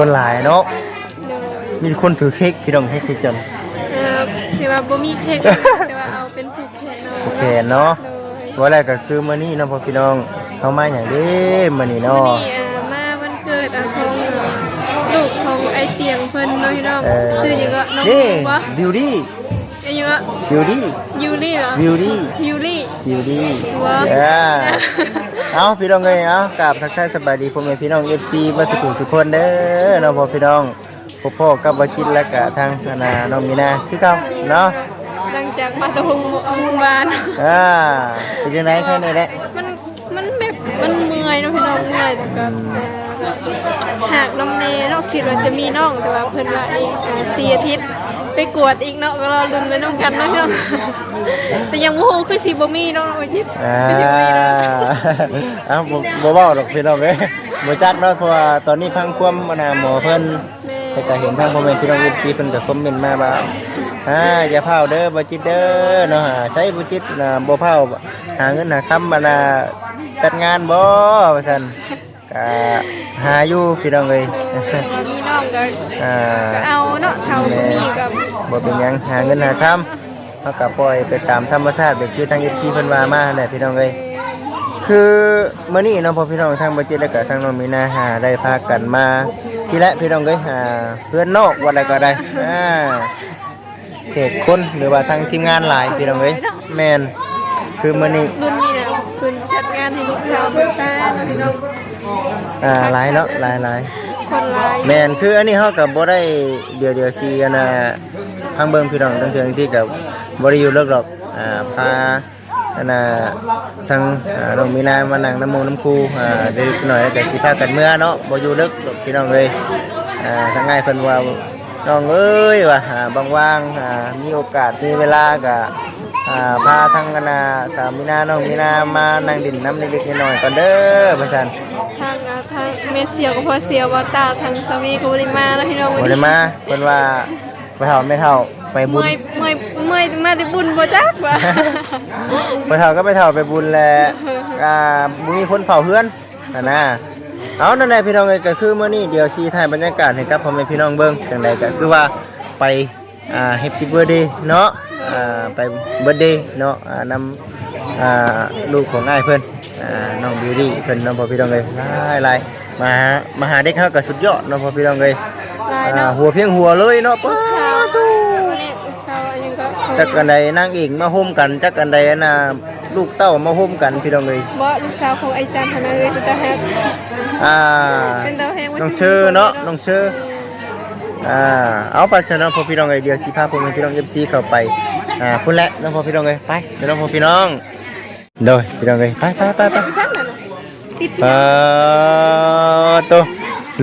คนหลายเนาะโดยมีคนถือเค้กพี่น้องให้เค้กจนเอ่อที่ว่าบ่มีเค้กแต่ว่าเอาเป็นผูกแขนเอาโอเคเนาะโดยว่าแรกก็คือมื้อนี้เนาะพ่อพี่น้องเฮามาหยังเด้มื้อนี้วันเนาะนี้อ่ามาวันเกิดอะของลูกของไอเตียงเพิ่นเนาะพี่น้องเออชื่อหยังก็น้องนี่บ่บิวตี้ไอ้หยังก็บิวตี้ ยูรี่เหรอบิวตี้ยูรี่บิวตี้ว้าวเออเอาพี่น้องเอ้ยเอากราบทักทายสบายดีพ่อแม่พี่น้อง FC บ่สุขสุขคนเด้อเนาะพ่อพี่น้องพ่อพ่อกับบ่จิตและก็ทางคณะน้องมีนาคือเก่าเนาะหลังจากมาตะพงมูลบานอ่าเป็นจังไดแค่นี้แหละมันมันแบบมันเมื่อยเนาะพี่น้องเมื่อยแต่ก็หากน้ำเนเนาะคิดว่าจะมีน้องแต่ว่าเพิ่นว่าอีกอ่าสี่อาทิตย์ ไปกวดอีกเนาะก็รอลุ้นไปน้องกันเนาะพี่น้องแต่ยังบ่ฮู้คือสิบ่มีเนาะอาทิตย์อ่าคือสิบ่มีเนาะเอ้าบ่บ่เว้าดอกพี่น้องเอ้ยบ่จักเนาะเพราะว่าตอนนี้พังความมนาหมอเพิ่นแม่แต่ก็เห็นทางพ่อแม่พี่น้อง FC เพิ่นก็คอมเมนต์มาว่าอ่าอย่าเผาเด้อบ่จิตเด้อเนาะใช้บ่จิตน่ะบ่เผาหาเงินหาคำมาน่ะจัดงานบ่ว่าซั่นก็หาอยู่พี่น้องเอ้ย มีน้องก็อ่า ก็เอาเนาะเท่าบ่มีก็ บ่เป็นหยังหาเงินหาคำเขาก็ปล่อยไปตามธรรมชาติแบบคือทาง FC เพิ่นว่ามาแหละพี่น้องเอ้ยคือมื้อนี้เนาะพ่อพี่น้องทางบัจิตแล้วก็ทางน้องมีนาหาได้พากันมาพี่และพี่น้องเอ้ยหาเพื่อนนอกวันใดก็ได้อ่าเขตคนหรือว่าทางทีมงานหลายพี่น้องเอ้ยแม่นคือมื้อนี้รุ่นนี้เนี่ยเพิ่นจัดงานให้ลูกสาวเพิ่นตาเนาะพี่น้องอ่าหลายเนาะหลายหลายคนหลายแม่นคืออันนี้เฮาก็บ่ได้เดี๋ยวเดี๋ยวซีอันน่ะ ทางเบิ่งพี่น้องทั้งเทื่อที่ก็บ่ได้อยู่เลิกหรอกอ่าพาอันน่ะทางอ่าน้องมีนามานั่งน้ำหมูน้ำคูอ่าเด็กหน่อยแล้วก็สิพากันเมื่อเนาะบ่อยู่เลิกหรอกพี่น้องเอ้ยอ่าทั้งง่ายเพิ่นว่าน้องเอ้ยว่าอ่าบางว่างอ่ามีโอกาสมีเวลาก็อ่าพาทั้งคณะสาวมีนาน้องมีนามานั่งดินน้ำเล็กๆน้อยๆก่อนเด้อพ่อชันทางอ่าทางเมเสียวก็พอเสียวว่าตาทางสามีก็บ่ได้มาแล้วพี่น้องบ่ได้มาเพิ่นว่า บ่เฒ่าไม่เฒ่าไปบุญเมื่อยเมื่อยเมื่อยมาได้บุญบ่จักว่าบ่เฒ่าก็ไปเฒ่าไปบุญแหละอ่าบ่มีคนเผาเฮือนนั่นนะเอานั่นแหละพี่น้องเอ้ยก็คือมื้อนี้เดี๋ยวสิถ่ายบรรยากาศให้กับพ่อแม่พี่น้องเบิ่งจังไดก็คือว่าไปอ่าแฮปปี้เบิร์เดย์เนาะอ่าไปเบิร์เดย์เนาะอ่านำอ่าลูกของอ้ายเพิ่นอ่าน้องบิวตี้เพิ่นน้องพ่อพี่น้องเลยหลายหลายมาหามาหาเด็กเฮาก็สุดยอดน้องพ่อพี่น้องเลยลายอ่าเนาะหัวเพียงหัวเลยเนาะป้า สาว ตู้ นี่สาวยังก็ จักกันใดนางเอกมาห่มกัน จักกันใดน่ะลูกเต้ามาห่มกันพี่น้องเลยบ่ลูกสาวของไอ้จันทนาเลยเป็นตาฮักอ่าเป็นตาแฮงน้องเชื่อเนาะน้องเชื่ออ่าเอาไปซะเนาะพ่อพี่น้องเลยเดี๋ยวสิพาพ่อแม่พี่น้อง FC เข้าไปอ่าพุ่นแหละน้องพ่อพี่น้องเลยไปเดี๋ยวน้องพ่อพี่น้องโดยพี่น้องเลยไปไปไปไปชั้นน่ะเนาะติดปาตัว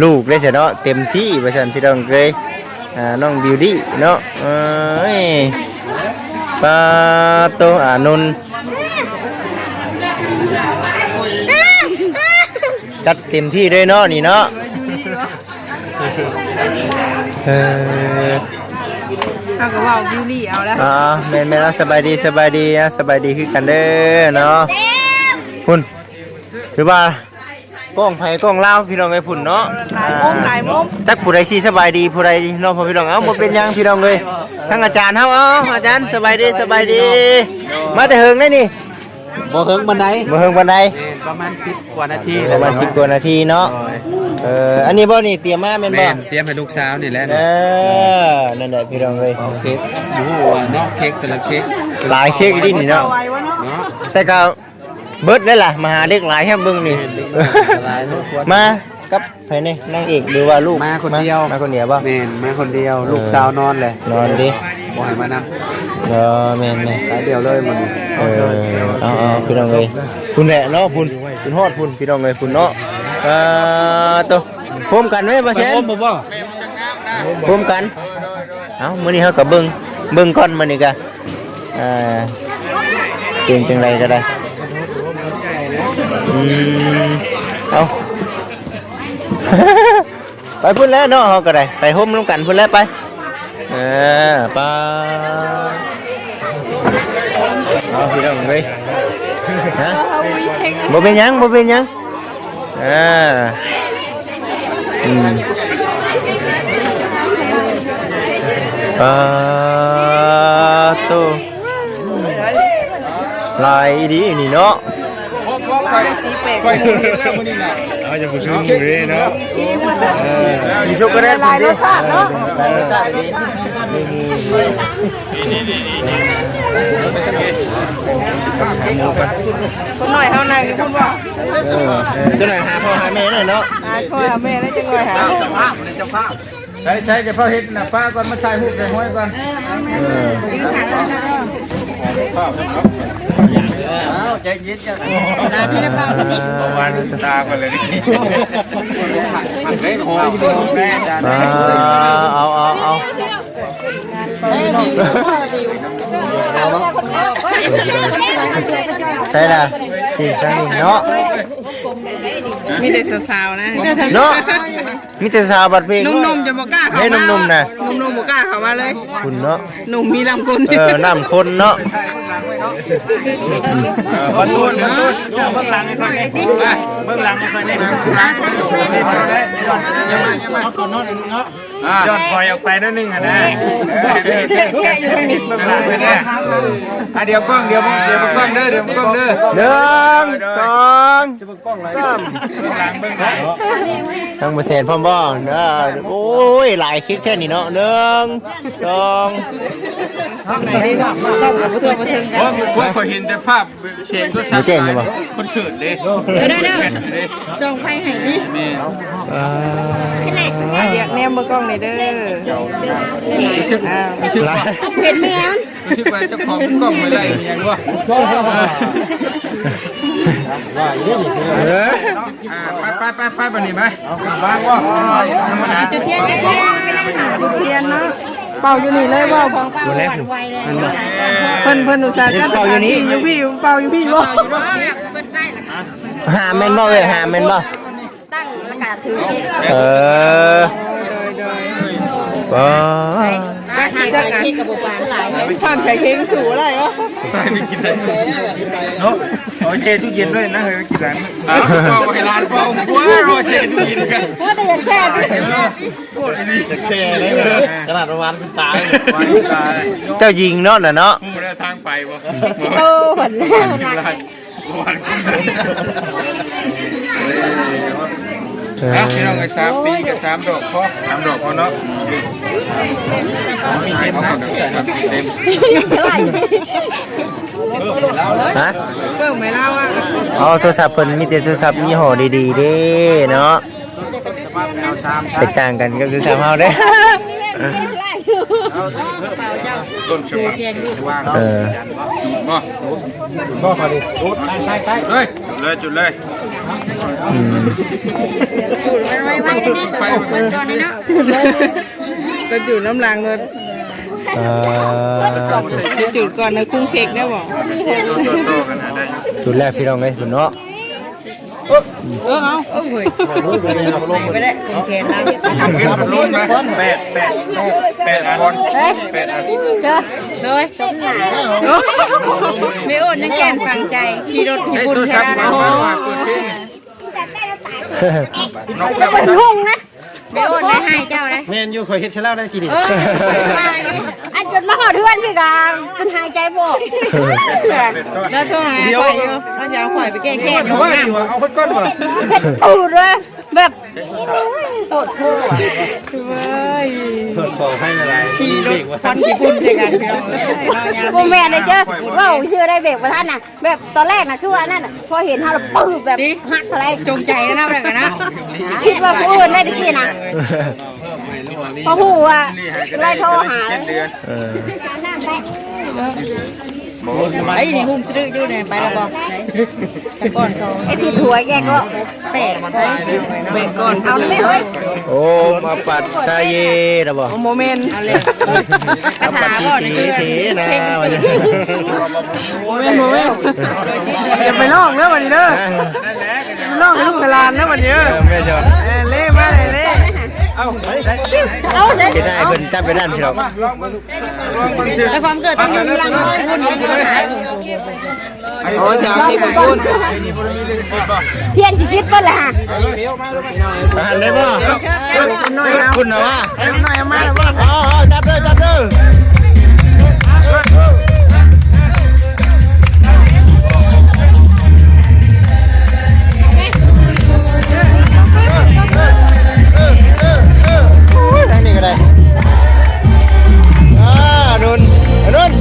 ลูกเลยเสียเนาะเต็มที่ประชันพี่น้องเลยอ่าน้องบิวตี้เนาะเอ้ย ปาตัวอ่านนท์จัดเต็มที่เลยเนาะนี่เนาะเออเอาก็ว่าบิวลี่เอาแล้วอ่าแม่นแม่นเอาสบายดีสบายดีนะสบายดีคือกันเด้อเนาะคุณถือว่า กล้องไผกล้องลาวพี่น้องไอ้พุ่นเนาะหลายมุมหลายมุมจักผู้ใดสิสบายดีผู้ใดเน้องพ่อพี่น้องเอ้าบ่เป็นหยังพี่น้องเลยทั้งอาจารย์เฮาเอ้าอาจารย์สบายดีสบายดี มาแต่เฮิงได้นี่บ่เฮิงบันไดบ่เฮิงปานใดแม่นประมาณ10กว่านาทีประมาณ10กว่านาทีเนาะเอออันนี้บ่นี่เตรียมมาแม่นบ่แม่นเตรียมให้ลูกสาวนี่แหละเออนั่นแหละพี่น้องเลยเค้กอยู่หัวเนาะเค้กแต่ละเค้กหลายเค้กดินี่เนาะไว้วะเนาะเนาะแต่ก็ เบิดได้ล่ะมาหาเด็กหลายแฮมเบิ่งนี่ หลายลูกควรมากับไผนี่นางเอกหรือว่าลูกมาคนเดียวมาคนเดียวบ่แม่นมาคนเดียว ลูกสาวนอนเลยนอนดิบ่ให้มานํเออแม่นแม่นหลายเดียวเลยมันเออเอาเอาพี่น้องเอ้ยคุณแหละเนาะคุณคุณฮอดคุณพี่น้องเอ้ยคุณเนาะเอ่อตัวพร้อมกันไหมบ่แซนผมบ่บ่พร้อมกันเอ้ามื้อนี้เฮาก็เบิ่งเบิ่งก่อนมื้อนี้ก็อ่าเก่งจังไดก็ได้อืม เอา ไปพุ่นแล้วเนาะเฮาก็ได้ ไปห่มร่วมกันพุ่นแล้วไปเออไปเอาพี่น้องเอ้ยฮะบ่เป็นหยังบ่เป็นหยังเออืมปาโตลายดีนี่เนาะ สีแปลกไปแล้วมื้อนี้น่ะเอาจะผู้ชมเลยเนาะสีช็อกโกแลตหลายรสชาติเนาะหลายรสชาติดีนี่คนหน่อยเท่านั้นคุณบอกจ้าหน่อยหาพ่อหาแม่หน่อยเนาะหาพ่อหาแม่ได้จังเลยหาเจ้าภาพเจ้าภาพใช้ใช้จะพาเฮ็ดนะป้าก่อนมาใส่หูใส่ห้อยก่อน เออประมาณตาก่อนเลยนี่เฮ้ยหอมแม่จานอ่าเอาเอาเอาใช่ละนี่ทางนี้เนาะมีแต่สาวๆนะเนาะมีแต่สาวบัดเพลงนุ่มๆจะบอกกล้าเข้าให้มานุ่มๆนะนุ่มๆบอกกล้าเข้ามาเลยคุณเนาะหนุ่มมีลำคนเออน้ำคนเนาะบอลลูนบอลลูนเบื้องหลังให้ค่อยนี่เบื้องหลังให้ค่อยนี่เอาก่อนนอนนึงเนาะยอดปล่อยออกไปนิดนึงอะนะแช่แช่อยู่ตรงนี้เบื้องหลังไปแน่อะเดี๋ยวกล้องเดี๋ยวเดี๋ยวกล้องเด้อเดี๋ยวกล้องเด้อหนึ่งสองสามต้องหลังเบื้องหลังทั้งเปอร์เซ็นต์พร้อมบ่เด้อโอ้ยหลายคลิกแค่นี้เนาะหนึ่งสองไหนดีเนาะต้องกับผู้เทือผู้เทือกันโอ้ผมเคยเห็นแต่ภาพเสียงก็สั่นคนเฉิดเลยเด้อเด้อส่งไฟให้ดิอ่าเรียกแนวมเบอกล้องเลยเด้อรู้สึกรู้สึกว่าเห็นแม่มันรู้สึกว่าเจ้าของกล้องไม่ได้ยังวะไปไปไปไปไปนี่ไหมบ้างวะธรรมดาจะเทียนจะเทียนไม่ได้หาเทียนเนาะ เป่าอยู่นี่เลยว่าเป่าตัวแรกสิเพิ่นเพิ่นอุตส่าห์จัดเป่าอยู่นี่อยู่พี่เป่าอยู่พี่บ่หาแม่นบ่เอ้ยหาแม่นบ่ตั้งแล้วก็ถือเออบ่แม่จักกันผ่านไข่เค็งสู่อะไรวะ ไม่กินได้เนาะเอาเชตู้เย็นด้วยนะเฮ้ยกินร้านอ้าวเอาไปร้านเปล่าว้าวเชตู้เย็นกันว่าแต่ยังแช่ดิเชเลยขนาดประมาณเป็นตาวันตาเจ้าหญิงเนาะน่ะเนาะผู้ได้ทางไปบ่โอ้หนแล้วกินร้านวันเอออะพี่น้องกันสามปีกับสามดอกพอสามดอกพอเนาะ มีเต็มนะเต็มฮะเบิ่งไหมเล่าอะเอาโทรศัพท์เพิ่นมีแต่โทรศัพท์ยี่ห้อดีๆเด้เนาะแตกต่างกันก็คือสามเฮาเด้ต้นฉบับว่างเออบ่บ่พอดีจุดใช่ใช่เลยเลยจุดเลยอื มไฟก็จุดน้ำลางเลยเออจุดก่อนนะคุ้งเค้กได้บ่โตโตกันได้จุดแรกพี่น้องเอ้ยคุณเนาะเออเอาเออเฮ้ยไปได้คุ้งเค้กนะทำเงินมันลงนะแปดแปดแปดอันแปดอันเจ้าเลยไม่โอนยังแก่นฟังใจขี่รถขี่ไอ้บุญตัวแค่สับนั้นมาว่าตัวเพลงนกจะเป็นห้องนะ ไม่โอนได้ให้เจ้าเลยแม่นอยู่ข่อยเฮ็ดซะแล้วได้กี่ดิอันจนมาหอเทือนพี่กาเป็นหายใจบอกแล้วโทรหาข่อยอยู่เราจะเอาข่อยไปแก้แค้นอยู่ห้องน้ำเอาเพิ่นก่อนบ่ตูดเลย แบบโคตรโคตรเว้ยขอให้อะไรขี่รถควันกี่พุ่นใช่กันพี่น้องเอ้ยเนาะยามโมแม่เลยเจ้าว่าเชื่อได้เบรกประท่านน่ะ แบบตอนแรกน่ะคือว่านั่นน่ะพอเห็นเขาแล้วปื้แบบหักอะไรจงใจนะนะแบบนั้นนะคิดว่าผู้อื่นได้ตะกี้น่ะพอหูว่าไล่โทรหาเดือนเออ ไอ้นี่หุ้มซื้ออยู่เนี่ยไปแล้วบอกไปก่อนสองไอ้ที่หัวแกก็แปลกเบรกก่อนเอาไม่เฮ้ยโอ้มาปัดชายเย่นะบ่โมเมนต์เอาเลยมาปัดทีทีทีนะวันนี้โมเมนต์โมเมนต์อย่าไปลอกเด้อวันนี้เด้อลอกให้ลูกหลานเด้อวันนี้เออแเอาเลยเป็นได้เพิ่นจับไปด้านสิครับแต่ความเกิดต้องยืนหลังน้อยพุ่นโอ้ยสามที่พุ่นเพี้ยนจิคิดก็แหละมาหันได้บ่คุณน้อยเอาคุณนะว่าคุณน้อยเอามาแล้วบ่อ๋อจับเด้อจับเด้อ ก็ได้อ่านุ่นนุ่น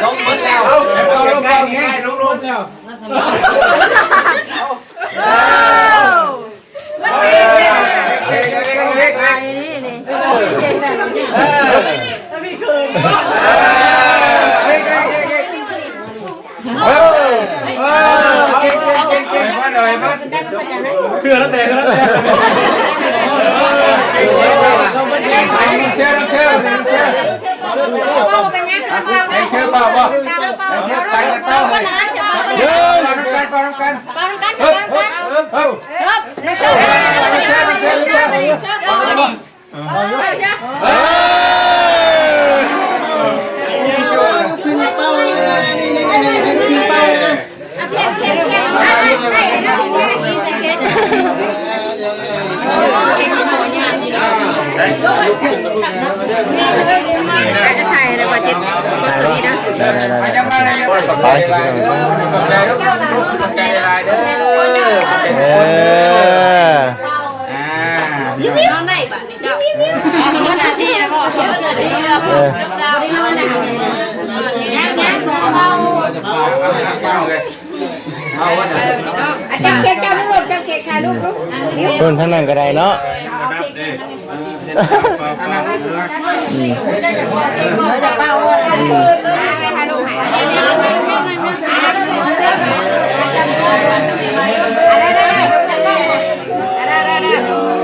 Đúng, đúng, đúng, đúng, đúng, đúng, đúng, đúng, đúng, đúng, đúng, đúng, đúng, จะถ่ายอะไรวะเจ็ดได้ปะได้ได้ได้ไปสิขอบใจลูกขอบใจลายเด้อเอออ่าน้องได้ป่ะนี่เจ้าขนาดที่นะพ่อเกิดดีแล้วเออเจ้าเอาหนังยังยังเราเลยเอาว่า จะจับเค้กจับลูกจับเค้กค่ะลูกลูกคนทั้งนั้นก็ได้เนาะจะเป่าไปค่ะลูกหาย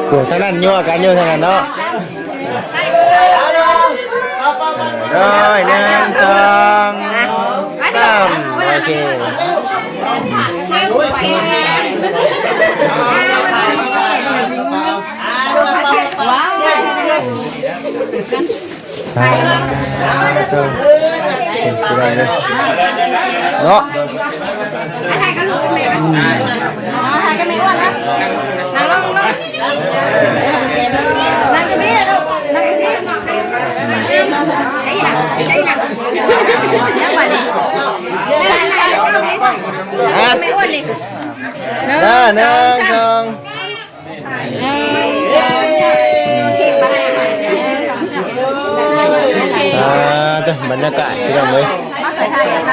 โอ้ทั้งนั้นยั่วกันยั่วทั้งนั้นเนาะร้อยหนึ่งสองสามโอเค อ่าเจ้ อ่าเด้อบรรยากาศที่เราเลยมาถ่ายถ่ายถ่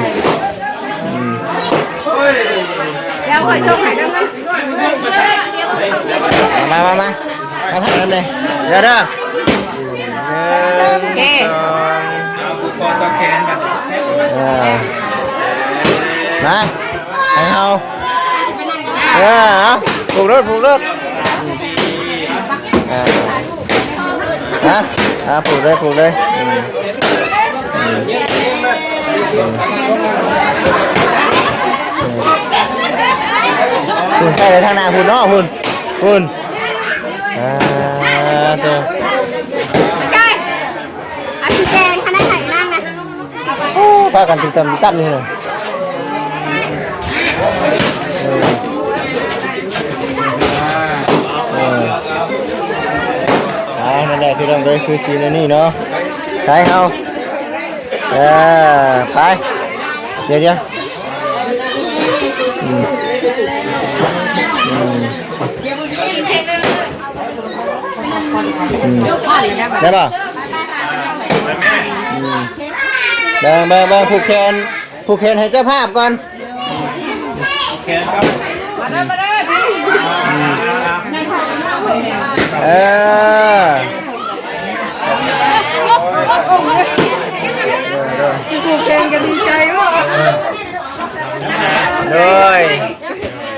ายเด็กนี่เด้อเออบรรยากาศเนาะนั่งลง โอ้บัวแตกบัวแตกบัวแตกโอ้โอ้โอ้ฮู้ใช่เลยท่านั้นก็ได้แล้วคอยชมให้ด้วยมามามามาทางนั้นเลยเดี๋ยวเด้อหนึ่งสองคอตัวแขนแบบอ่ามาให้เฮาเออเอาผูกรถผูกรถอ่าฮะอ่าผูกเลยผูกเลยอืมอืมคุณใช่เลยทางหน้าคุณเนาะคุณคุณอ่าตัวได้อาชีแดงคณะไหนนั่งนะพากันติดตามตั้มนี่เลยเออเอออ่านั่นแหละพี่น้องเลยคือซีนอันนี่เนาะใช่เฮา เออไปเดี๋ยวเดี๋ยวอืมอืมอืมได้ป่ะเบิ่งเบิ่งเบิ่งผูกแขนผูกแขนให้เจ้าภาพก่อนแขนครับเออ ผูกแขนกันดีใจว่ะโดย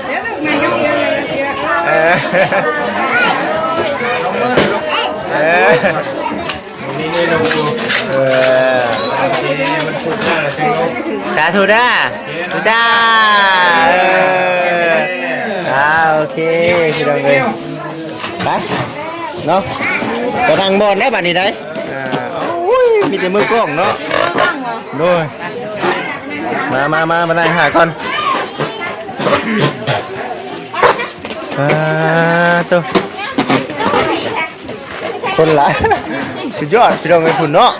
เดี๋ยวไงก็เพียงไงก็เพียงเออเออนี่ไม่ลงดูเออโอเคมันสุดหน้าเลยสิลูกสาธุด้าธุด้าเอออ่าโอเคพี่น้องเลยไปเนาะไปทางบอนได้บัดนี้ได้อ่าโอ้ยมีแต่มือกล้องเนาะ โดยมามามามาได้หาก่อนอ่าตัวคนหลายสุดยอดพี่น้องไอ้คุณเนาะ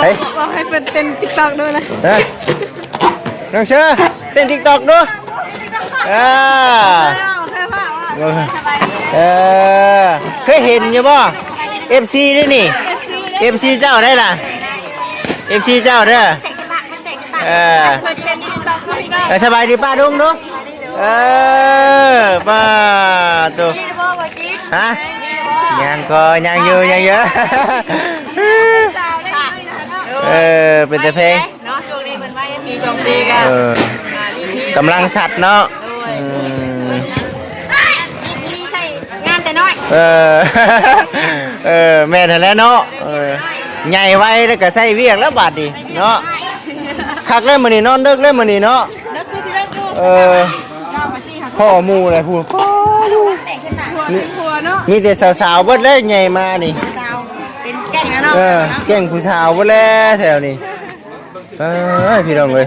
เฮ้ยให้เป็นเต้นติ๊กตอกด้วยนะเฮ้ยน้องเชื่อเต้นติ๊กตอกด้วยอ่าเออเคยเห็นอยู่ป่ะ FC ด้วยนี่ FC เจ้าได้ล่ะ FC เจ้าเด้อเออเคยเป็นติ๊กต็อกด้วยนะเออสบายดีป้าดุงดุงเออป้าตัวฮะยังก็ยังอยู่ยังเยอะเออเป็นแต่เพลงเนาะช่วงนี้มันไม่มีชมดีกันเออกำลังสัตว์เนาะอืมมีใส่งานแต่น้อยเออ เออแม่นแหล้วเนาะเออใหญ่ไว้แล้วก็ใส่เวียกแล้วบาดดีเนาะคักเล่นมื้อนี้นอนดึกเล่นมื้อนี้เนาะนึกคือที่เลิกดูเออพ่อหมูเลยพูดพ่อดูแต่งขึ้นมานี่หัวเนาะมีแต่สาวๆเบิดเลยใหญ่มานี่สาวเป็นแก่งแล้วเนาะเออเก่งผู้สาวเบิดแล้วแถวนี้เออพี่น้องเลย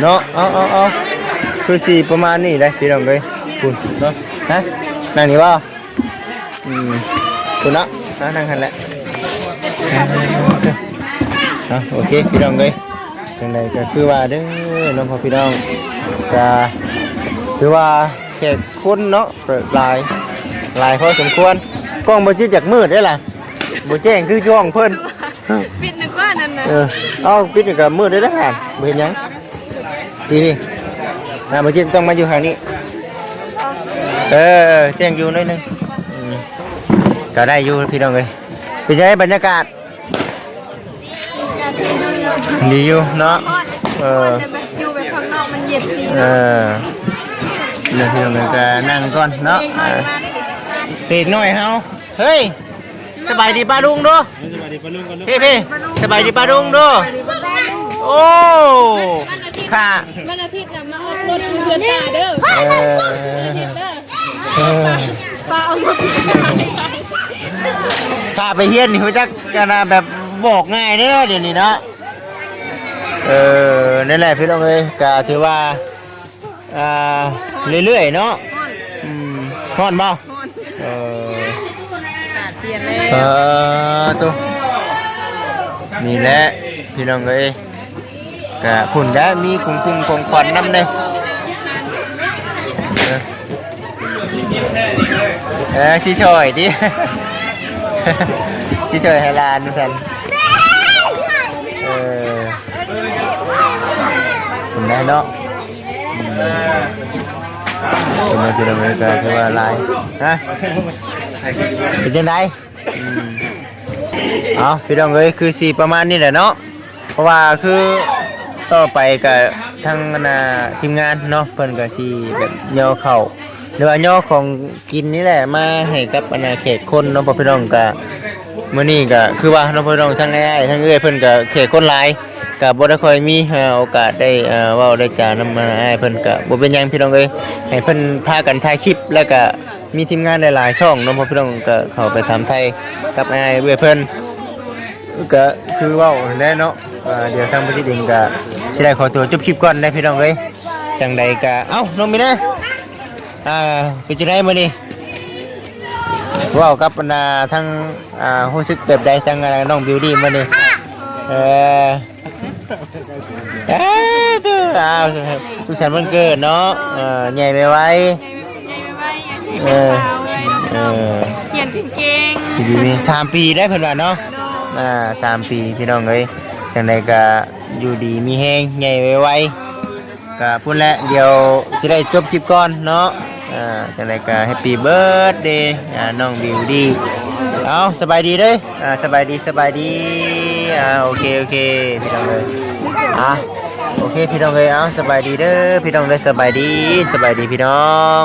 เนาะเอาเอาเอาคือสีประมาณนี้เลยพี่น้องเลยคุณเนาะฮะนั่งนี่บ่อืมคุณเนาะอะนั่งหันแหละอะโอเคพี่น้องเลยจังใดก็คือว่าเด้อน้องพ่อพี่น้องก็ถือว่าแขกคนเนาะเปิดหลายหลายพอสมควรกล้องบ่จิจากมืดได้ล่ะบ่แจ้งคือกล้องเพิ่นปิดนึกว่านั่นน่ะเออเอาปิดนี่ก็มืดได้แล้วกันบ่เห็นหยังพี่พี่อ่าบ่จิต้องมาอยู่ทางนี้เออแจ้งอยู่หนิดนึงอืม ก็ได้อยู่พี่น้องเอ้ยเป็นยังไงบรรยากาศการที่ดูอยู่ดีอยู่เนาะฮอดเอฮออดแต่แบบอยู่แบบข้างนอกมันเย็นดีเอเนาะอเดี๋ยวพี่น้องเอ้ยก็นั่งก่อนเนาะเองน้อยอ่ามาได้ปีกหน่อยเฮาเฮ้ยสบายดีป้าลุงดูพี่พี่สบายดีป้าลุงดูโอ้ค่ะวันอาทิตย์น่ะมาออกรถเพื่อนตาเด้อ เออเออปลาเอารถข้าไปเฮียนนี่เขาจะกันนะแบบบอกง่ายเด้อเดี๋ยวนี้เนาะเออนั่นแหละพี่น้องเอ้ยก็ถือว่าอ่าเรื่อยๆเนาะอืมฮ้อนบ่เออเปลี่ยนเลยเออตัวนี่แหละพี่น้องเอ้ยก็พุ่นได้มีคุ้งคุ้งคงควันน้ำเลยเออ เออชิช่อยดิชิช่อยให้หลานสันเออพุ่นได้เนาะอืมเป็นไงพี่น้องเอ้ยก็ถือว่าหลายฮะเป็นจังไดอืมเอาพี่น้องเอ้ยคือสีประมาณนี้แหละเนาะเพราะว่าคือต่อไปกับทางนาทีมงานเนาะเพิ่นก็สิแบบย่อเข้า หรือว่าย่อของกินนี่แหละมาให้กับอาณาเขตคนเนาะเพราะพี่น้องก็มื้อนี้ก็คือว่าเนาะพี่น้องทั้งอ้ายทั้งเอ้ยเพิ่นก็เขตคนหลายก็บ่ได้ค่อยมีโอกาสได้เอ่อเว้าได้จานำมาอ้เพิ่นก็บ่เป็นหยังพี่น้องเอ้ยให้เพิ่นพากันถ่ายคลิปแล้วก็มีทีมงานหลายๆช่องเนาะเพราะพี่น้องก็เข้าไปถามไทยกับอ้ายเอ้ยเพิ่นก็คือว่าได้เนาะเดี๋ยวทางประเทเองก็สิได้ขอตัวจบคลิปก่อนได้พี่น้องเอ้ยจังใดก็เอ้าน้องมีนะ อ่าเป็นจังไดมื้อนี้เว้ากับบรรดาทั้งอ่ารู้สึกแบบใดทั้งอ่าน้องบิวตี้มื้อนี้เออเอ้อตัวอ้าวทุกสันวันเกิดเนาะเออใหญ่ไปไว้ ใหญ่ไว้อันนี้เป็นสาวไงเออเขียนเก่งปีนี้สามปีได้เพิ่นว่าเนาะ อ่าสามปีพี่น้องเอ้ยจังใดก็อยู่ดีมีแฮงใหญ่ไวๆก็พูดแล้วเดี๋ยวสิได้จบคลิปก่อนเนาะ อ่าจังใดก็แฮปปี้เบิร์ดเดย์อ่าน้องบิวดีเอาสบายดีเด้ออ่าสบายดีสบายดีอ่าโอเคโอเคพี่น้องเอ้ยอะโอเคพี่น้องเอ้ยเอาสบายดีเด้อพี่น้องเด้อสบายดีสบายดีพี่น้อง